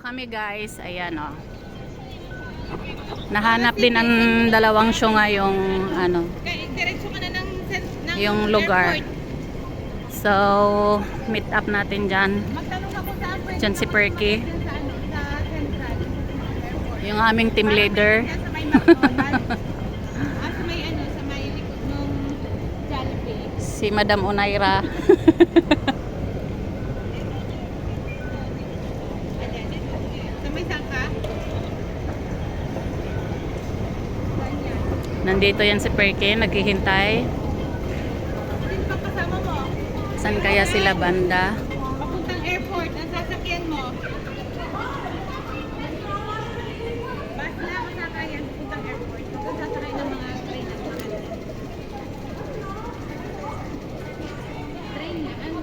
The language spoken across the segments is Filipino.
kami guys. Ayan o. Nahanap din ang dalawang ngayong ano, Kaya diretso ka na ng, ng yung lugar. So, meet up natin dyan. Dyan si Perky. ano. Yung aming team leader. Sa may McDonald's. ah, sa may ano, sa may likod nung Jollibee. Si Madam Onaira. Sa may sangka. Saan yan? Nandito yan si Perky. Naghihintay. San kaya sila banda? Papuntang airport, ang sasakyan mo. Bus na ako sakayan, papuntang airport. Doon sasakay ng mga train at mga Train na, ano?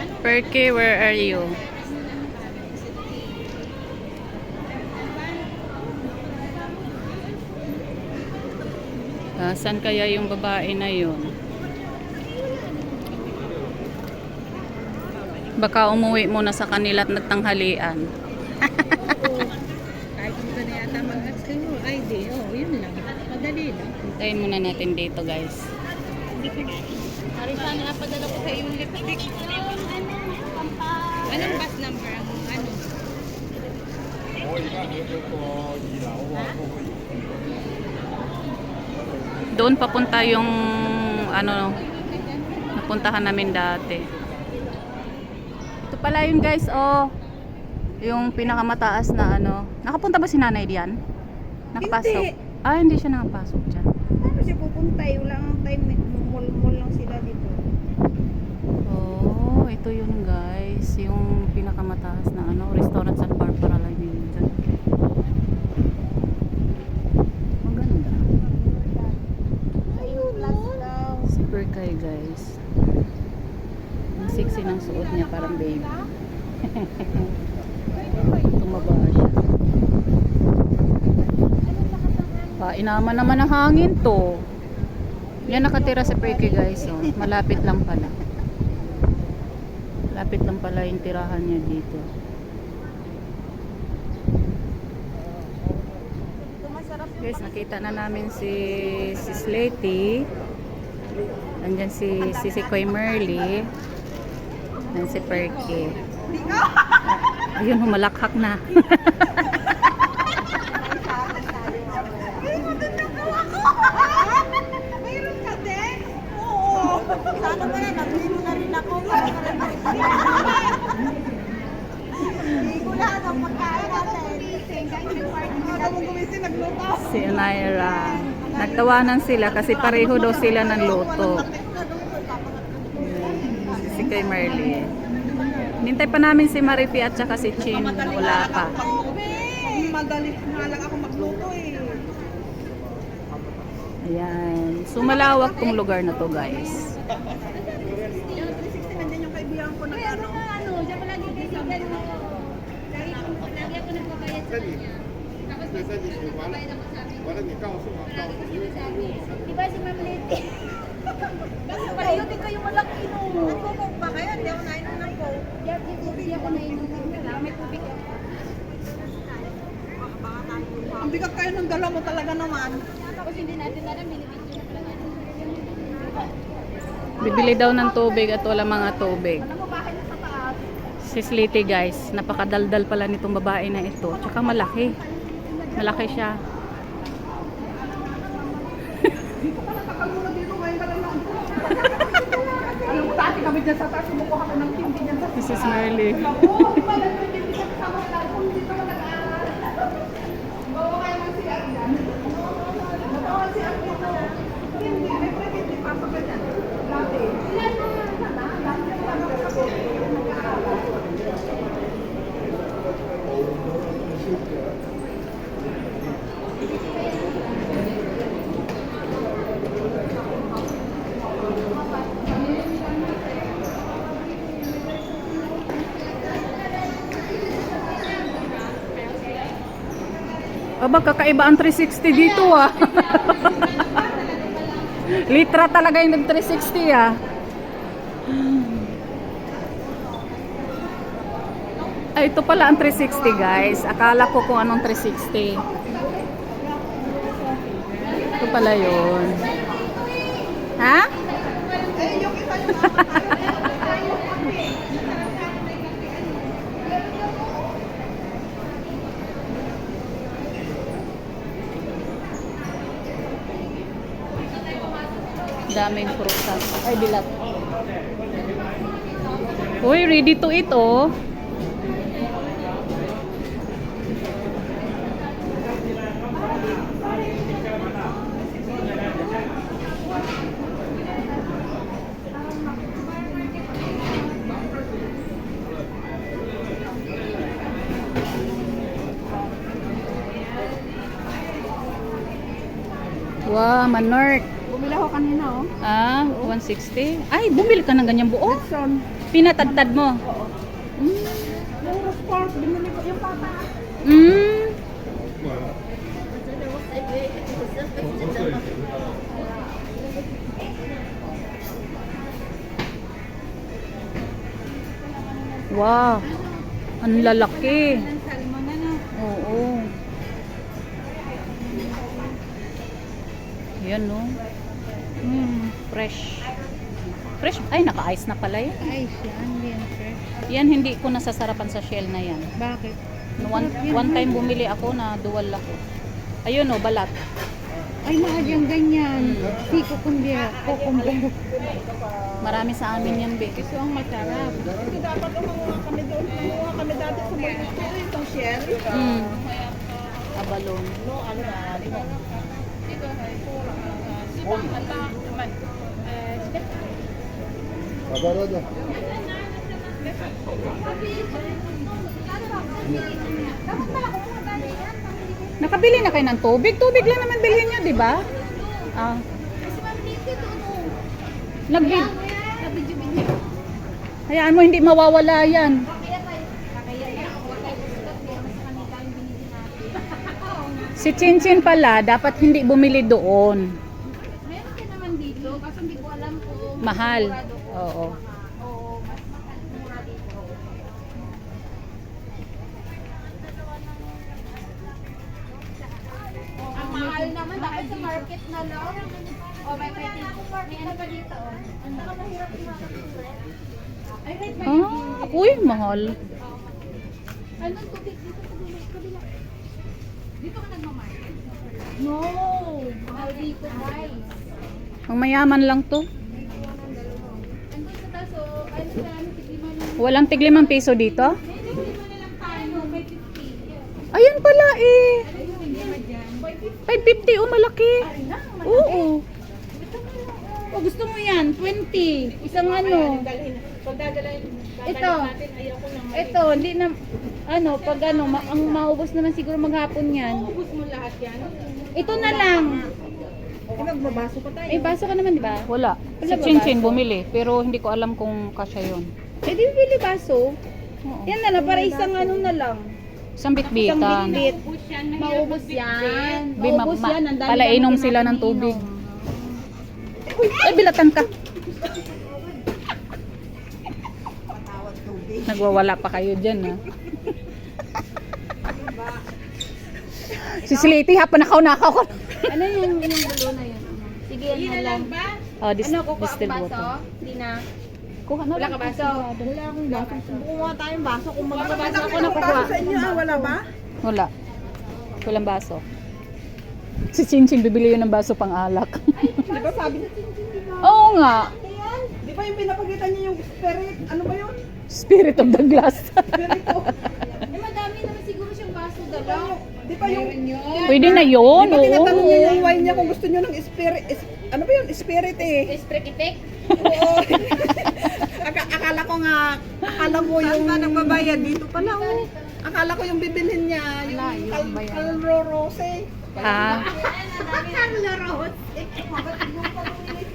Ano Perky, where are you? Ah, saan kaya yung babae na yun? Baka umuwi muna sa kanila at nagtanghalian. Kahit hindi na yata mag-ads kayo. Ay, di. Oh, yun lang. Madali lang. Hintayin muna natin dito guys. Ari sana napadala ko sa yung lipstick. Anong bus number ang ano? Doon papunta yung ano napuntahan namin dati. Ito pala yun guys, oh. Yung pinakamataas na ano. Nakapunta ba si nanay diyan? Nakapasok? Hindi. Ah, hindi siya nakapasok dyan. Paano siya pupunta? Wala ang time. Mall-mall lang sila dito. Oh, ito yun guys. Yung pinakamataas na ano, restaurant at bar para lang yun dyan. Maganda. Ayun, plus daw. Kay guys. Ang sexy ng suot niya parang baby. Tumaba siya. Pa, inaman naman ng hangin to. Yan nakatira sa Perky guys. Oh. Malapit lang pala. Malapit lang pala yung tirahan niya dito. Guys, nakita na namin si si Slaty. Andyan si si, si Koy Merly. Andyan si Perky. Ayun, humalakhak na. Sana ba yan? Naglilo na rin ako. Ligo lahat ang pagkain natin. Mong gumising, nagluto. Si Naira. Nagtawanan sila kasi pareho daw sila ng luto. Si, si Koy Merly. Nintay pa namin si Marifi at saka si Chin. Wala pa. Madali nga lang ako magluto eh. Ayan. So malawak tong lugar na to guys. Yung 360 nandiyan yung kaibigan ko na ano. ano, diyan pala nililigan mo. Lagi ko, lagi ako nagbabayad sa kanya. Walang ikaw, so ikaw. Di ba si Ma'am Lady? Kasi paliutin ko yung walang ano ba kayo? Hindi ako nainom ng po. Hindi ako nainom ng po. May tubig ako. Ang bigat kayo ng dalawa mo talaga naman. Tapos hindi natin alam, binibigyan ko lang. Bibili daw ng tubig at wala mga tubig. Si Slitty guys, napakadaldal pala nitong babae na ito. Tsaka malaki. Malaki siya. Dito ka na. Alam mo, dyan sa taas, kumukuha kami ng hindi dyan sa This is Merly. Oo, di ba? Ka kasama ka nag-aaral. Oo, kaya man si si Arjan na, hindi, may pwede, hindi pasok ka dyan. Dati. Ilan Aba, kakaiba ang 360 dito ah. Litra talaga yung 360 ah. Ay, ito pala ang 360 guys. Akala ko kung anong 360. Ito pala yun. Ha? Eh, Daming prutas. Ay, dilat. Uy, ready to eat oh. Wow, manort. Bumili ako kanina, oh. Ah, 160. Ay, bumili ka ng ganyang buo. Son. Pinatadtad mo. Yung sport, binili ko yung pata. Mm. Wow. Ang lalaki. Oo. Yan no. Mm, fresh. Fresh. Ay, naka-ice na pala yan. Ay, yan. Yan, fresh. Yan hindi ko nasasarapan sa shell na yan. Bakit? One, one time bumili ako na dual ako. Ayun o, balat. Ay, mahal yung ganyan. Si kukumbira. Kukumbira. Marami sa amin yan, be. Gusto ang masarap. Kasi dapat umanguha kami doon. Umanguha kami dati sa mga itong shell. Mm. Abalon. No, ano na, di ba? Kabarada. Nakabili na kayo ng tubig? Tubig lang naman bilhin nyo, di ba? Ah. Nag Hayaan mo, hindi mawawala yan. Si Chinchin pala, dapat hindi bumili doon. Mahal. Oo. Ang mahal naman, dapat sa market na lang. O, may pwede. May ano pa dito, o. Ang mahirap yung Ay, wait, may Ah, uy, mahal. Anong tubig dito sa dulo? Kabila. Dito ka nagmamarket? No! Mahal dito, guys. Ang mayaman lang to. Walang tiglimang piso dito? May tigiman na lang tayo, may 50. Ayun pala eh. Ayun, hindi ba dyan? 550 oh, malaki. Oo. O gusto mo yan, 20. Isang ano. Ito. Ito, hindi na, ano, pag ano, ma- ang maubos naman siguro maghapon yan. Ubus mo lahat yan. Ito na lang. Eh, magbabaso pa tayo. May baso ka naman, di ba? Wala. Si Wala ba Chinchin baso? bumili, pero hindi ko alam kung kasya yon. Eh, di bili baso. Oo. Yan na lang, para isang ano na lang. Isang bitbitan. bitbit. Maubos yan. Bi, ma- Maubos ma- yan. Ang dami palainom sila ng tubig. Ay, bilatan ka. Nagwawala pa kayo dyan, ha? si Siliti, ha? Panakaw-nakaw ko. Ano yung, yung bulo na yun? Sige, yan na lang. Oh, dis Ano, kukuha distilled ka water. baso? Hindi na. Kuha na Wala ka baso? Wala akong baso. Kumuha tayong baso. Kung mag- Baso ako May nakukuha. baso sa inyo, ah, wala ba? Wala. Walang baso. Si Chinchin, bibili yun ng baso pang alak. Di ba sabi niya, Oo nga. di ba yung pinapakita niya yung spirit, ano ba yun? Spirit of the glass. Spirito. Eh, madami naman baso dalaw. Di ba yung, Pwede na yun, di ba tinatanong niya yung wine niya kung gusto niyo ng spirit, is- ano ba yun? Spirit eh. Esprekitek? Oo. Aka- akala ko nga, akala ko yung... Saan ba nagbabayad? Dito pala, oh. Akala ko yung bibilhin niya, yung Cal- Calro Rose. Ha?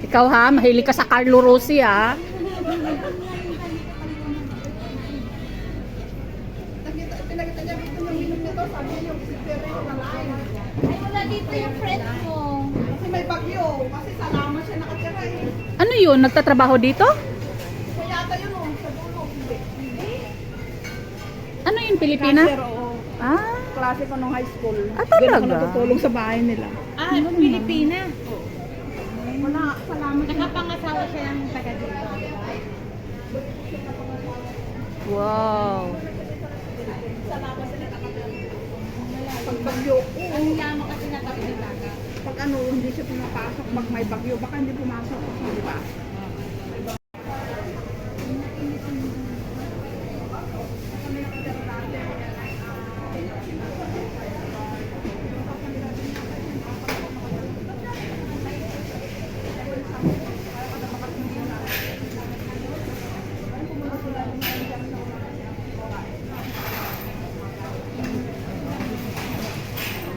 Ikaw ha, mahilig ka sa Carlo Rossi ha. Ay, wala dito yung friend mo. Kasi may bagyo, kasi sa lama siya nakatira eh. Ano yun? Nagtatrabaho dito? So yata yun, oh, sa dulo. Hindi. Ano yun, Pilipina? Oo. Ah, Klase ko nung high school. Ah, Doon ako talaga? natutulong sa bahay nila. Ah, Pilipina. Wala, salamat. Nakapangasawa siya ng taga dito. wow. Pag bagyo, oo. Ang yaman kasi na taga dito. Pag ano, hindi siya pumapasok. Pag may bagyo, baka hindi pumasok. Di ba?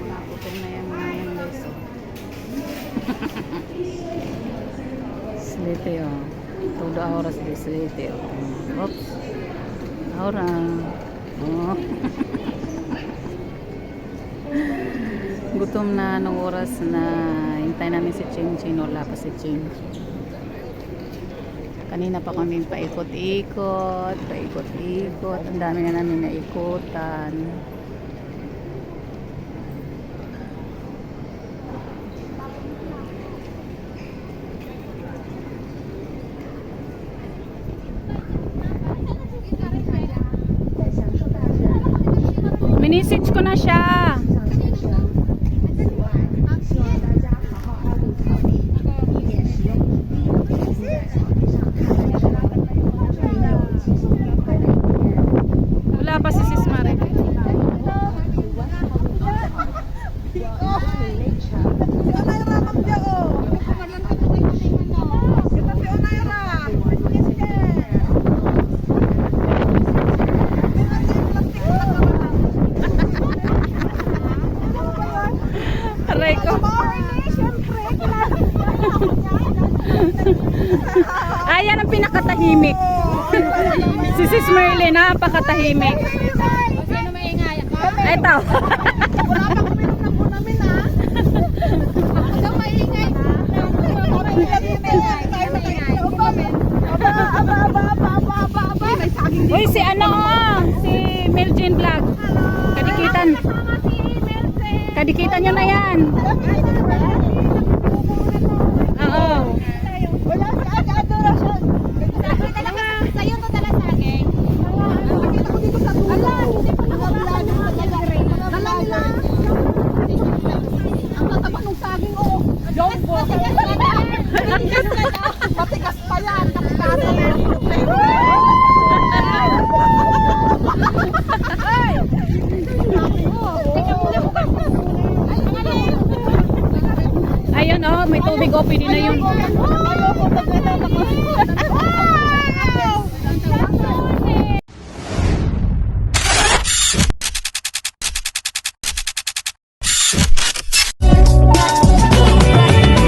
Naputin na yung mga yan guys. oh. Sleepy oh. Todo oras di sleepy oh. Oops. Ahora. Oh. Gutom na nung oras na hintay namin si Chin Chin. Wala pa si Chin Kanina pa kami paikot-ikot, paikot-ikot. Ang dami na namin naikutan. Minisage ko na siya. Wala pa si Sis Marie. Onayra, mamdya o. Kita si Onayra. Sige. Aray ko. Ayan ang pinakatahimik. si Sis Merlin, napakatahimik. Sino maingay? Ito. Wala pa nung napo namin ha. Ito maingay. Uy, si ano oh, si Melvin Vlog. Kadikitan. Kadikitan nyo na yan. Oo. Sa'yo to talaga sa akin. Ang tataba nung saging o. Jumbo. Matigas pa yan. Ayun oh, may tubig oh, pwede na yun.